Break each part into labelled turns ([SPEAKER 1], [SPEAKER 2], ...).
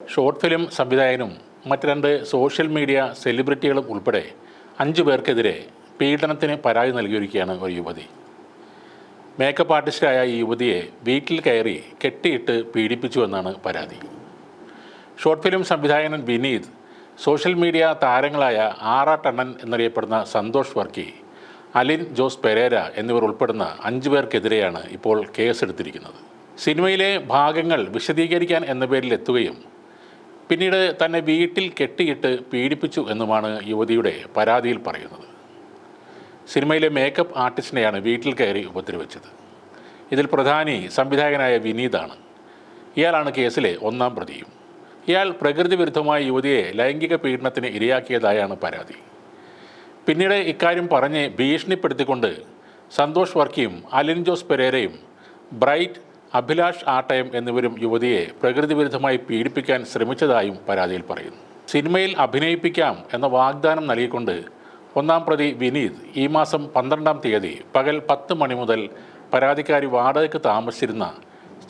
[SPEAKER 1] Short film സംവിധായകനും മറ്റ് രണ്ട് സോഷ്യൽ മീഡിയ സെലിബ്രിറ്റികളും ഉൾപ്പെടെ അഞ്ചു പേർക്കെതിരെ പീഡനത്തിന് പരാതി നൽകിയിരിക്കുകയാണ് ഒരു യുവതി. മേക്കപ്പ് ആർട്ടിസ്റ്റായ ഈ യുവതിയെ വീട്ടിൽ കയറി കെട്ടിയിട്ട് പീഡിപ്പിച്ചുവെന്നാണ് പരാതി. ഷോർട്ട് ഫിലിം സംവിധായകൻ വിനീത് സോഷ്യൽ മീഡിയ താരങ്ങളായ ആറാ ടണ്ണൻ എന്നറിയപ്പെടുന്ന സന്തോഷ് വർക്കി അലിൻ ജോസ് പെരേര എന്നിവർ ഉൾപ്പെടുന്ന അഞ്ചു പേർക്കെതിരെയാണ് ഇപ്പോൾ കേസെടുത്തിരിക്കുന്നത്. സിനിമയിലെ ഭാഗങ്ങൾ വിശദീകരിക്കാൻ എന്ന പേരിൽ എത്തുകയും പിന്നീട് തന്നെ വീട്ടിൽ കെട്ടിയിട്ട് പീഡിപ്പിച്ചു എന്നുമാണ് യുവതിയുടെ പരാതിയിൽ പറയുന്നത്. സിനിമയിലെ മേക്കപ്പ് ആർട്ടിസ്റ്റിനെയാണ് വീട്ടിൽ കയറി ഉപദ്രവിച്ചത്. ഇതിൽ പ്രധാനി സംവിധായകനായ വിനീതാണ്. ഇയാളാണ് കേസിലെ ഒന്നാം പ്രതിയും. ഇയാൾ പ്രകൃതി വിരുദ്ധമായ യുവതിയെ ലൈംഗിക പീഡനത്തിന് ഇരയാക്കിയതായാണ് പരാതി. പിന്നീട് ഇക്കാര്യം പറഞ്ഞ് ഭീഷണിപ്പെടുത്തിക്കൊണ്ട് സന്തോഷ് വർക്കിയും അലിൻ ജോസ് പെരേരയും ബ്രൈറ്റ് അഭിലാഷ് ആട്ടയം എന്നിവരും യുവതിയെ പ്രകൃതിവിരുദ്ധമായി പീഡിപ്പിക്കാൻ ശ്രമിച്ചതായും പരാതിയിൽ പറയുന്നു. സിനിമയിൽ അഭിനയിപ്പിക്കാം എന്ന വാഗ്ദാനം നൽകിക്കൊണ്ട് ഒന്നാം പ്രതി വിനീത് ഈ മാസം പന്ത്രണ്ടാം തീയതി പകൽ പത്ത് മണി മുതൽ പരാതിക്കാരി വാടകയ്ക്ക് താമസിച്ചിരുന്ന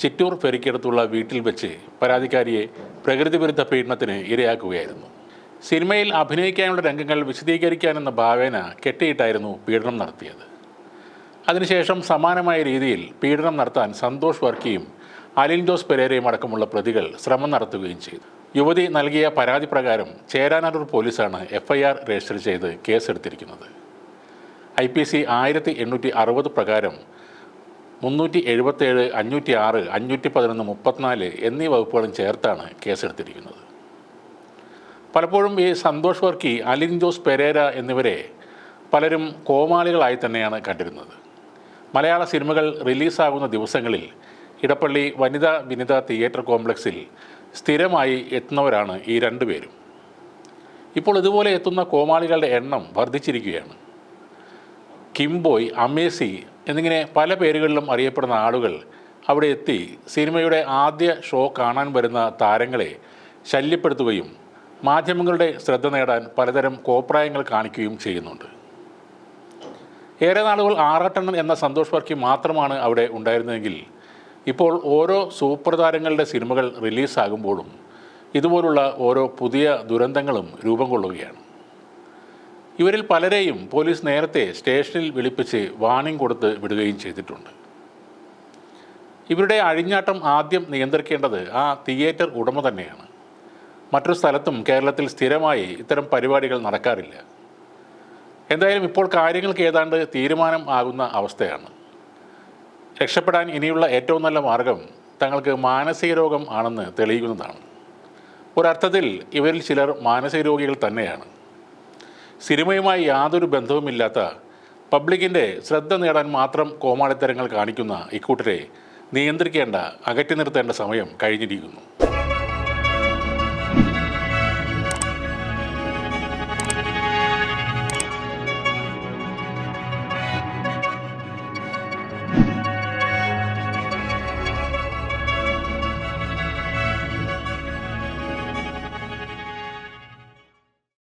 [SPEAKER 1] ചിറ്റൂർ ഫെറിക്കടുത്തുള്ള വീട്ടിൽ വെച്ച് പരാതിക്കാരിയെ പ്രകൃതിവിരുദ്ധ പീഡനത്തിന് ഇരയാക്കുകയായിരുന്നു. സിനിമയിൽ അഭിനയിക്കാനുള്ള രംഗങ്ങൾ വിശദീകരിക്കാനെന്ന ഭാവേന കെട്ടിയിട്ടായിരുന്നു പീഡനം നടത്തിയത്. അതിനുശേഷം സമാനമായ രീതിയിൽ പീഡനം നടത്താൻ സന്തോഷ് വർക്കിയും അലിൻ ജോസ് പെരേരയും അടക്കമുള്ള പ്രതികൾ ശ്രമം നടത്തുകയും ചെയ്തു. യുവതി നൽകിയ പരാതി പ്രകാരം ചേരാനല്ലൂർ പോലീസാണ് എഫ്ഐആർ രജിസ്റ്റർ ചെയ്ത് കേസെടുത്തിരിക്കുന്നത്. ഐ പി സി ആയിരത്തി എണ്ണൂറ്റി അറുപത് പ്രകാരം മുന്നൂറ്റി എഴുപത്തേഴ് അഞ്ഞൂറ്റി ആറ് അഞ്ഞൂറ്റി പതിനൊന്ന് മുപ്പത്തിനാല് എന്നീ വകുപ്പുകളും ചേർത്താണ് കേസെടുത്തിരിക്കുന്നത്. പലപ്പോഴും ഈ സന്തോഷ് വർക്കി അലിൻ ജോസ് പെരേര എന്നിവരെ പലരും കോമാളികളായി തന്നെയാണ് കണ്ടിരുന്നത്. മലയാള സിനിമകൾ റിലീസാകുന്ന ദിവസങ്ങളിൽ ഇടപ്പള്ളി വനിതാ വിനിത തിയേറ്റർ കോംപ്ലക്സിൽ സ്ഥിരമായി എത്തുന്നവരാണ് ഈ രണ്ടുപേരും ഇപ്പോൾ ഇതുപോലെ എത്തുന്ന കോമാളികളുടെ എണ്ണം വർദ്ധിച്ചിരിക്കുകയാണ്. കിംബോയ് അമേസി എന്നിങ്ങനെ പല പേരുകളിലും അറിയപ്പെടുന്ന ആളുകൾ അവിടെ എത്തി സിനിമയുടെ ആദ്യ ഷോ കാണാൻ വരുന്ന താരങ്ങളെ ശല്യപ്പെടുത്തുകയും മാധ്യമങ്ങളുടെ ശ്രദ്ധ നേടാൻ പലതരം കോപ്രായങ്ങൾ കാണിക്കുകയും ചെയ്യുന്നുണ്ട്. ഏറെ നാളുകൾ ആറാട്ടണ്ണൻ എന്ന സന്തോഷ് വർക്കി മാത്രമാണ് അവിടെ ഉണ്ടായിരുന്നതെങ്കിൽ ഇപ്പോൾ ഓരോ സൂപ്പർ താരങ്ങളുടെ സിനിമകൾ റിലീസാകുമ്പോഴും ഇതുപോലുള്ള ഓരോ പുതിയ ദുരന്തങ്ങളും രൂപം കൊള്ളുകയാണ്. ഇവരിൽ പലരെയും പോലീസ് നേരത്തെ സ്റ്റേഷനിൽ വിളിപ്പിച്ച് വാണിംഗ് കൊടുത്ത് വിടുകയും ചെയ്തിട്ടുണ്ട്. ഇവരുടെ അഴിഞ്ഞാട്ടം ആദ്യം നിയന്ത്രിക്കേണ്ടത് ആ തിയേറ്റർ ഉടമ തന്നെയാണ്. മറ്റൊരു സ്ഥലത്തും കേരളത്തിൽ സ്ഥിരമായി ഇത്തരം പരിപാടികൾ നടക്കാറില്ല. എന്തായാലും ഇപ്പോൾ കാര്യങ്ങൾക്ക് ഏതാണ്ട് തീരുമാനം ആകുന്ന അവസ്ഥയാണ്. രക്ഷപ്പെടാൻ ഇനിയുള്ള ഏറ്റവും നല്ല മാർഗം തങ്ങൾക്ക് മാനസിക രോഗം ആണെന്ന് തെളിയിക്കുന്നതാണ്. ഒരർത്ഥത്തിൽ ഇവരിൽ ചിലർ മാനസിക രോഗികൾ തന്നെയാണ്. സിനിമയുമായി യാതൊരു ബന്ധവുമില്ലാത്ത പബ്ലിക്കിന്റെ ശ്രദ്ധ നേടാൻ മാത്രം കോമാളിത്തരങ്ങൾ കാണിക്കുന്ന ഇക്കൂട്ടരെ നിയന്ത്രിക്കേണ്ട അകറ്റി നിർത്തേണ്ട സമയം കഴിഞ്ഞിരിക്കുന്നു.